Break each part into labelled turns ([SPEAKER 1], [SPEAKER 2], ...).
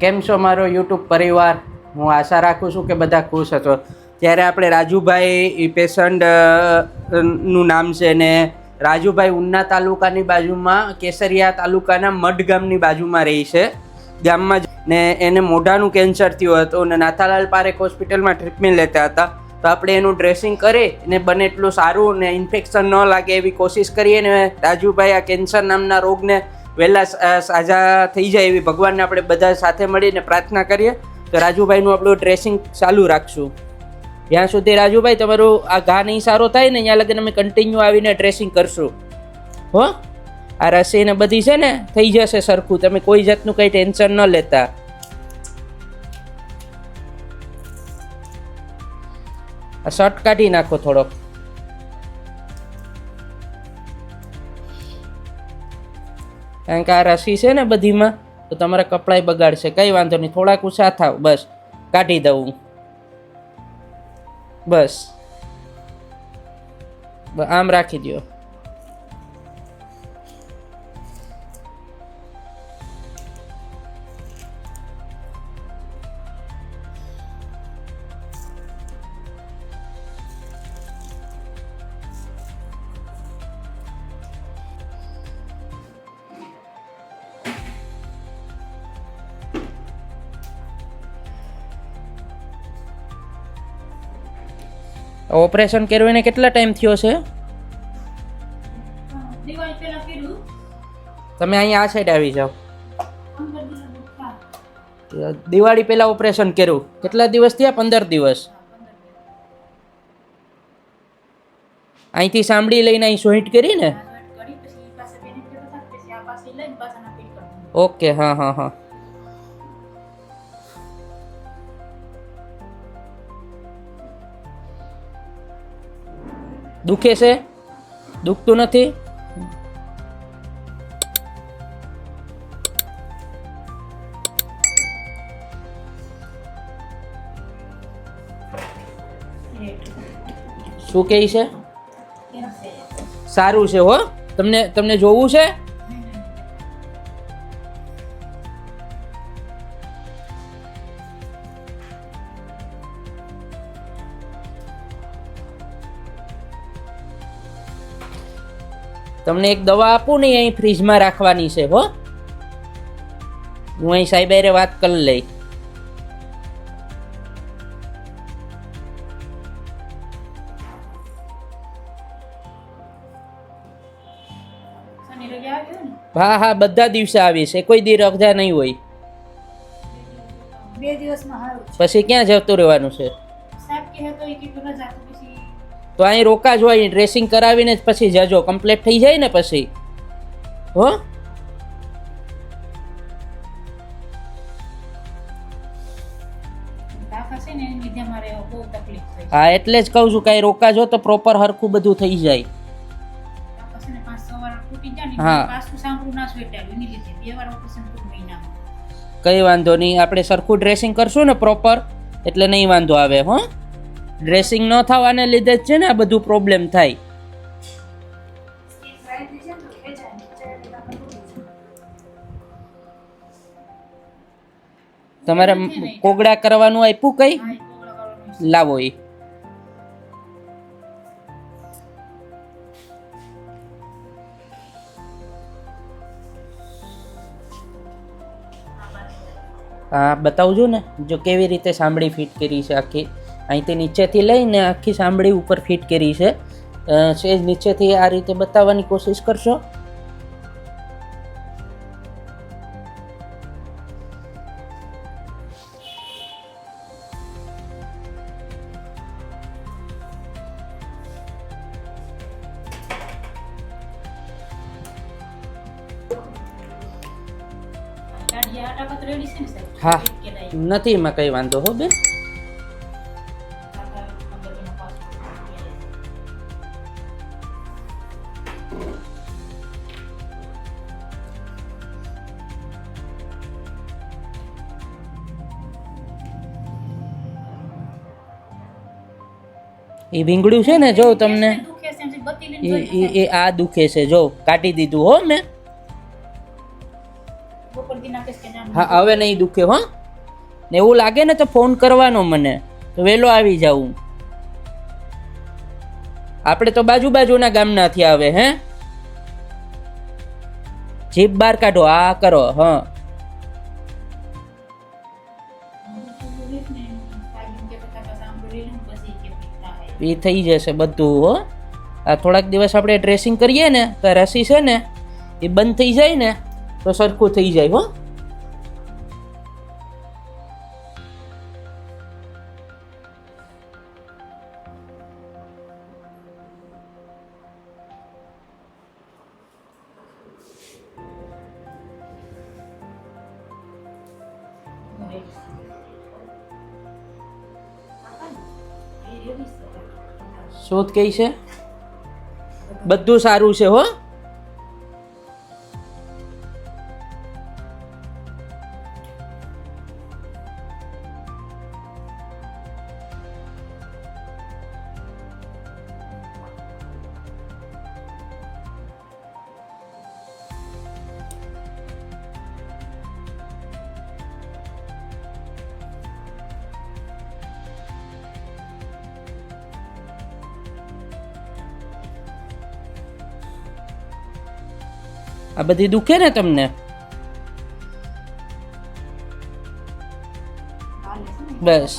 [SPEAKER 1] કેમ છો મારો યુટ્યુબ પરિવાર? હું આશા રાખું છું કે બધા ખુશ હશો. ત્યારે આપણે રાજુભાઈ પેશન્ટનું નામ છે ને રાજુભાઈ ઉના તાલુકાની બાજુમાં કેસરિયા તાલુકાના મઢ ગામની બાજુમાં રહી છે. ગામમાં જ- ને એને મોઢાનું કેન્સર થયું હતું અને નાથાલાલ પારેખ હોસ્પિટલમાં ટ્રીટમેન્ટ લેતા હતા. તો આપણે એનું ડ્રેસિંગ કરી ને બને એટલું સારું ને ઇન્ફેક્શન ન લાગે એવી કોશિશ કરીએ ને રાજુભાઈ આ કેન્સર નામના રોગને વહેલા સાજા થઈ જાય એવી ભગવાનને આપણે બધા સાથે મળીને પ્રાર્થના કરીએ. તો રાજુભાઈનું આપણું ડ્રેસિંગ ચાલુ રાખશું. જ્યાં સુધી રાજુભાઈ તમારું આ ઘા નહીં સારો થાય ને, ત્યાં લગન અમે કન્ટિન્યુ આવીને ડ્રેસિંગ કરશું. હો? આ રસીને બધી છે ને, થઈ જશે સરખું. તમે કોઈ જાતનું કંઈ ટેન્શન ન લેતા. શર્ટ કાઢી નાખો થોડોક. કારણ કે આ રસી છે ને બધીમાં, તો તમારા કપડાય બગાડશે. કંઈ વાંધો નહીં, થોડાક ઉછા થાવ, બસ. કાઢી દઉં બસ. આમ રાખી દો ઓપરેશન કર્યું એને કેટલા ટાઈમ થયો છે? તમે અહીંયા આ સાઈડ આવી જાઓ. દિવાળી પહેલાં ઓપરેશન કર્યું. કેટલા દિવસ થયા? પંદર દિવસ. અહીંથી સાંભળી લઈને અહીં સોહિટ કરી ને? ઓકે હા હા હા. દુખે છે? દુખતું નથી? શું કહે છે?
[SPEAKER 2] છે
[SPEAKER 1] સારું છે હો. તમને તમને જોવું છે? તમને એક દવા આપું ને અહીં ફ્રીજમાં રાખવાની છે હો. હું અહીં સાહેબ વાત કરી લઈ હા હા બધા દિવસે આવીશ એ કોઈ દી રજા નહીં હોય.
[SPEAKER 2] બે દિવસમાં
[SPEAKER 1] પછી ક્યાં જતું રહેવાનું છે?
[SPEAKER 2] સાહેબ કહે તો એ કીધું રજા તો
[SPEAKER 1] અહીં રોકા જ હોય ડ્રેસિંગ કરાવીને જ પછી જજો. કમ્પ્લીટ થઈ જાય ને પછી. હો? હા એટલે જ કહું છું કાંઈ રોકાજો તો પ્રોપર હરખું બધું થઈ જાય. હા. કંઈ વાંધો નહીં આપણે સરખું ડ્રેસિંગ કરશું ને પ્રોપર એટલે નહીં વાંધો આવે હો? ડ્રેસિંગ ન થવાને લીધે જ છે ને આ બધું પ્રોબ્લેમ થાય. તમારે કોગળા કરવાનું આપ્યું કઈ. લાવો એ. હા બતાવજો ને જો કેવી રીતે સાંભળી ફિટ કરી છે આખી અહીંથી નીચેથી લઈને આખી સાંભળી ઉપર ફિટ કરી છે સેજ નીચેથી આ રીતે બતાવવાની કોશિશ કરશો? હા. નથી એમાં કંઈ વાંધો હો બેન એ ભીંગડું છે ને જો તમને એ આ દુખે છે જો કાઢી દીધું હો મેં. હા હવે નહીં દુખે હો. ને એવું લાગે ને તો ફોન કરવાનો મને. તો વહેલો આવી જાઉં. આપણે તો બાજુ બાજુના ગામનાથી આવે હે? જીભ બહાર કાઢો આ કરો હા. એ થઈ જશે બધું, હો. આ થોડાક દિવસ આપણે ડ્રેસિંગ કરીએ ને, તો રસી છે ને, એ બંધ થઈ જાય ને, તો સરખું થઈ જાય, હો. શોધ કઈ છે? બધું સારું છે હો. આ બધી દુખે ને તમને બસ.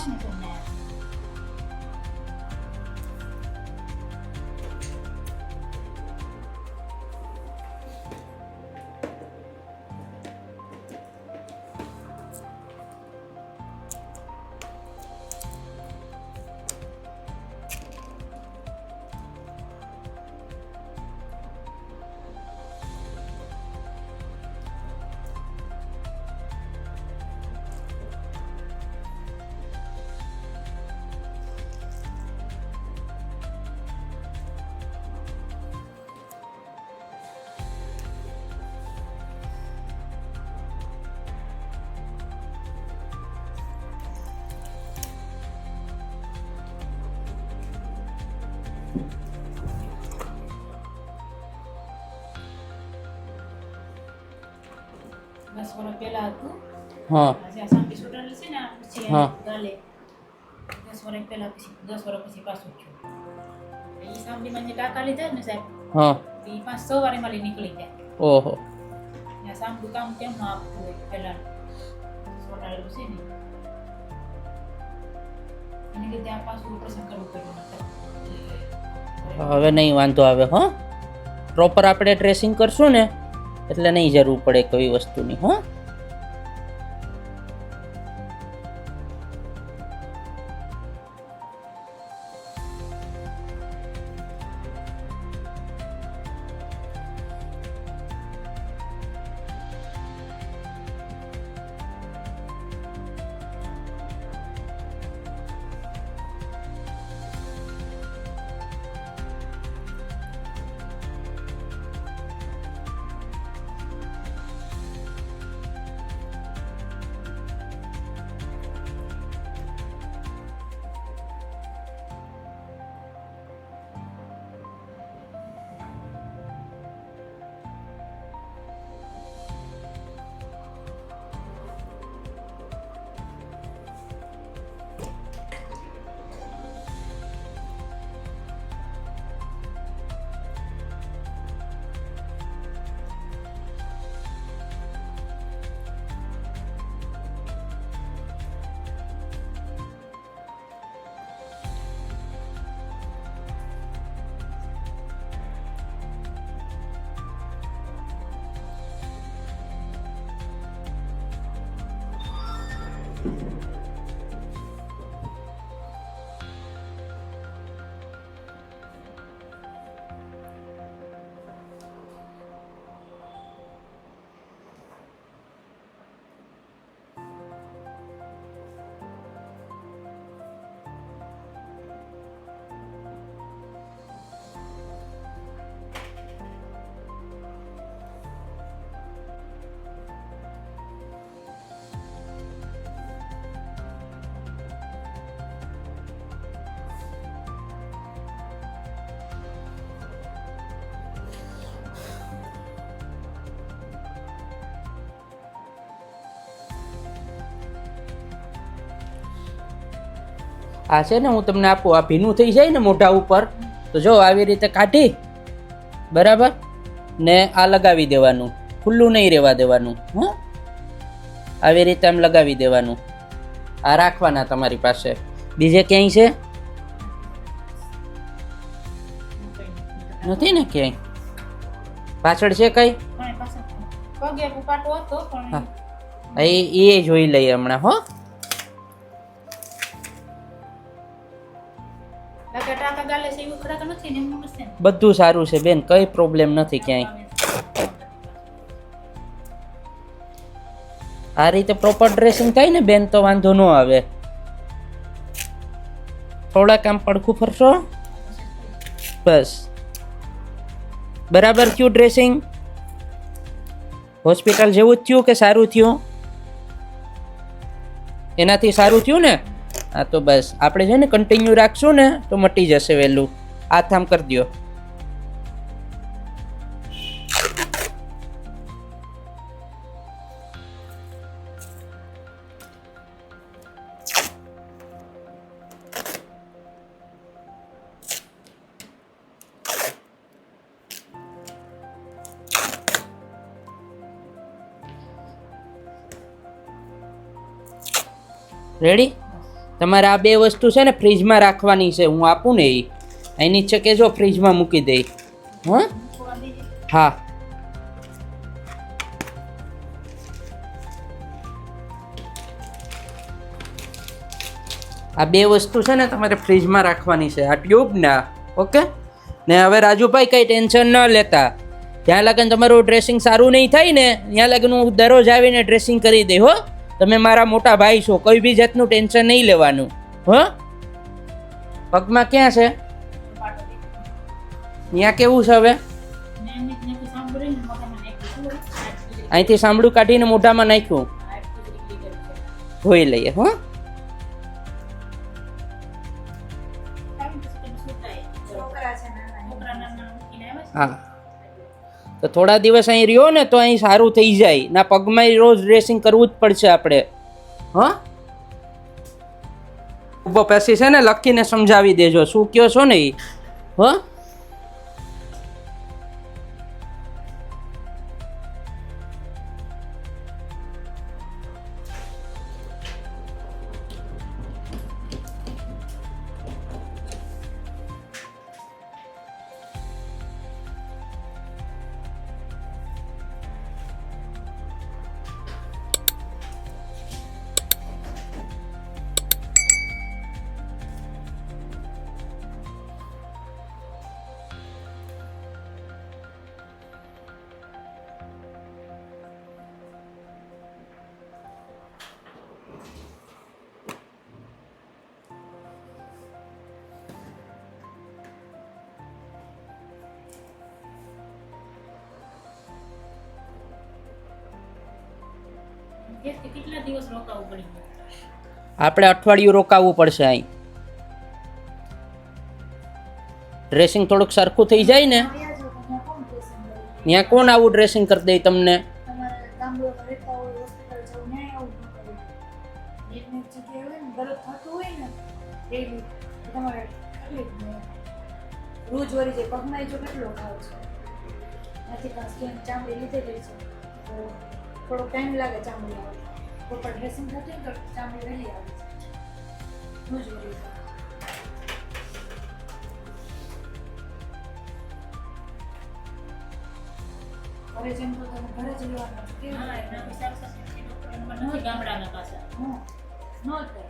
[SPEAKER 2] વર્ષ પહેલા હતું.
[SPEAKER 1] હા.
[SPEAKER 2] આ સાંભળી છે ને પછી ગાલે. દસ વર્ષ પહેલા પછી દસ વર્ષ પછી પાછું થયું. એ સાંભળીમાં જે કાકા લીધા ને સાહેબ
[SPEAKER 1] હા.
[SPEAKER 2] એ પાંચ સવારે માલી નીકળી ગયા.
[SPEAKER 1] ઓહો.
[SPEAKER 2] સાંભળું કામ કેમ ન આપતું હોય પહેલા. સોટાડેલું છે ને. એને લીધે આ પાછું ઓપરેશન કરવું પડ્યું
[SPEAKER 1] હવે નહીં વાંધો આવે હો. પ્રોપર આપણે ડ્રેસિંગ કરશું ને. એટલે નહીં જરૂર પડે કોઈ વસ્તુની હો. આ છે ને હું તમને આપું આ ભીનું થઈ જાય ને મોઢા ઉપર તો જો આવી રીતે કાઢી બરાબર? ને આ લગાવી દેવાનું ખુલ્લું નહીં રહેવા દેવાનું હં? આવી રીતે આમ લગાવી દેવાનું. આ રાખવાના તમારી પાસે. બીજે ક્યાંય છે? નથી ને ક્યાંય? પાછળ છે કઈ? એ જોઈ લઈએ હમણાં હો? બધું સારું છે બેન, કઈ પ્રોબ્લેમ નથી ક્યાંય. આ રીતે પ્રોપર ડ્રેસિંગ થાય ને બેન, તો વાંધો ન આવે. થોડાક આમ પડખું ફરશો? બસ. બરાબર થયું ડ્રેસિંગ હોસ્પિટલ જેવું જ થયું કે સારું થયું? એનાથી સારું થયું ને? હા, તો બસ. આપણે છે ને કન્ટિન્યુ રાખશું ને, તો મટી જશે વહેલું. હાથ થામ કરી દો રેડી તમારે આ બે વસ્તુ છે ને ફ્રીજમાં રાખવાની છે. હું આપું ને એ એની છે કે જો ફ્રીજમાં મૂકી દઈ હં? હા. આ બે વસ્તુ છે ને તમારે ફ્રીજમાં રાખવાની છે. આ ટ્યુબ ના ઓકે? ને હવે રાજુભાઈ કંઈ ટેન્શન ન લેતા. ત્યાં લગન તમારું ડ્રેસિંગ સારું નહીં થાય ને, ત્યાં લગન હું દરરોજ આવીને ડ્રેસિંગ કરી દઈ હો. તમે મારા મોટા ભાઈ છો, કોઈ બી જાતનું ટેન્શન નહીં લેવાનું, હો? પગમાં ક્યાં છે. ત્યાં કેવું છે હવે? અહીંથી સાંભળું કાઢીને મોઢામાં નાખ્યું. ધોઈ લઈએ, હો. હા. તો થોડા દિવસ અહીં રહ્યો ને તો અહીં સારું થઈ જાય. ના, પગમાં રોજ ડ્રેસિંગ કરવું જ પડશે આપણે. હા? ઊભો પછી છે ને, લખીને સમજાવી દેજો. શું કયો છો ને એ હો?
[SPEAKER 2] કેટલા દિવસ રોકાવું પડે?
[SPEAKER 1] આપણે અઠવાડિયું રોકાવવું પડશે અહીં. ડ્રેસિંગ થોડુંક સરખું થઈ જાય ને? ત્યાં કોણ આવું ડ્રેસિંગ કરી દે તમને?
[SPEAKER 3] રોજ વળી જે પગમાં જો કેટલો ભાવ છે. નથી ચામડી લીધેલી છે. તો થોડો ટાઈમ લાગે ચામડી આવે. પ્રોપર ડ્રેસિંગ થતું તો ચામડી વહેલી આવે છે. રોજ વળી છે. ઘરે જેમ તો તમે ઘરે જ લેવાના છો.
[SPEAKER 2] હા ગામડાના પાછા.
[SPEAKER 3] હં. ન થાય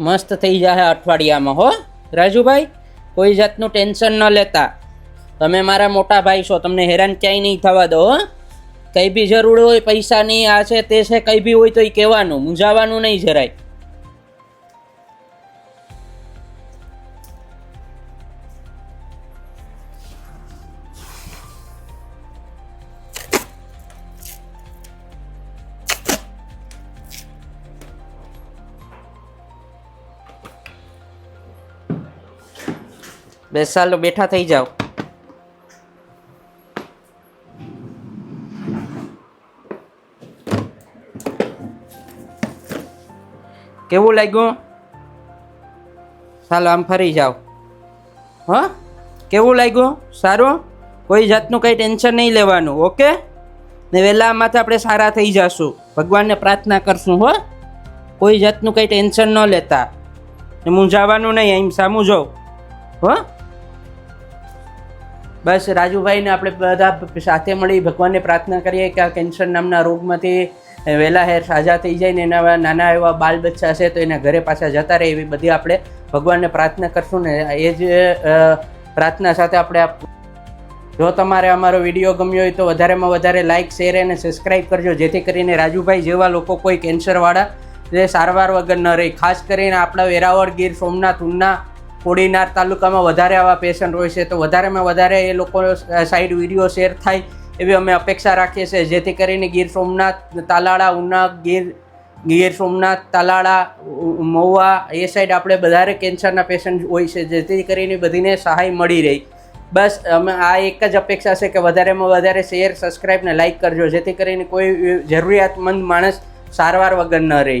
[SPEAKER 1] મસ્ત થઈ જાય અઠવાડિયામાં, હો. રાજુભાઈ, કોઈ જાતનું ટેન્શન ન લેતા. તમે મારા મોટા ભાઈ છો, તમને હેરાન ક્યાંય નહીં થવા દો, હો. કંઈ બી જરૂર હોય પૈસાની, આ છે તે છે, કંઈ બી હોય તો એ કહેવાનું, મૂંઝાવાનું નહીં જરાય. બેસ ચાલો બેઠા થઈ જાઓ. કેવું લાગ્યું? ચાલો આમ ફરી જાઓ. હ? કેવું લાગ્યું? સારું? કોઈ જાતનું કંઈ ટેન્શન નહીં લેવાનું, ઓકે? ને વહેલા આમાંથી આપણે સારા થઈ જશું. ભગવાનને પ્રાર્થના કરશું, હો? કોઈ જાતનું કંઈ ટેન્શન ન લેતા. ને મૂંઝાવાનું નહીં એમ સામું જાઉં. હો? બસ રાજુભાઈને આપણે બધા સાથે મળી ભગવાનને પ્રાર્થના કરીએ કે આ કેન્સર નામના રોગમાંથી વહેલા હેર સાજા થઈ જાય ને એના નાના એવા બાલ બચ્ચા છે તો એના ઘરે પાછા જતા રહે એવી બધી આપણે ભગવાનને પ્રાર્થના કરશું ને એ જ પ્રાર્થના સાથે આપણે જો તમારે અમારો વીડિયો ગમ્યો હોય તો વધારેમાં વધારે લાઇક શેર અને સબસ્ક્રાઇબ કરજો. જેથી કરીને રાજુભાઈ જેવા લોકો કોઈ કેન્સરવાળા જે સારવાર વગર ન રહે. ખાસ કરીને આપણા વેરાવળ ગીર, સોમનાથ, ઉના કોડીનાર તાલુકામાં વધારે આવા પેશન્ટ હોય છે, તો વધારેમાં વધારે એ લોકો સાઈડ વીડિયો શેર થાય એવી અમે અપેક્ષા રાખીએ છીએ. જેથી કરીને ગીર સોમનાથ, તાલાળા ઉના ગીર ગીર સોમનાથ, તાલાળા મહુવા, એ સાઈડ આપણે વધારે કેન્સરના પેશન્ટ હોય છે. જેથી કરીને બધીને સહાય મળી રહી. બસ, અમે આ એક જ અપેક્ષા છે કે વધારેમાં વધારે શેર સબસ્ક્રાઈબ ને લાઈક કરજો. જેથી કરીને કોઈ જરૂરિયાતમંદ માણસ સારવાર વગર ન રહે.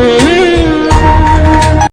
[SPEAKER 1] Mm-hmm.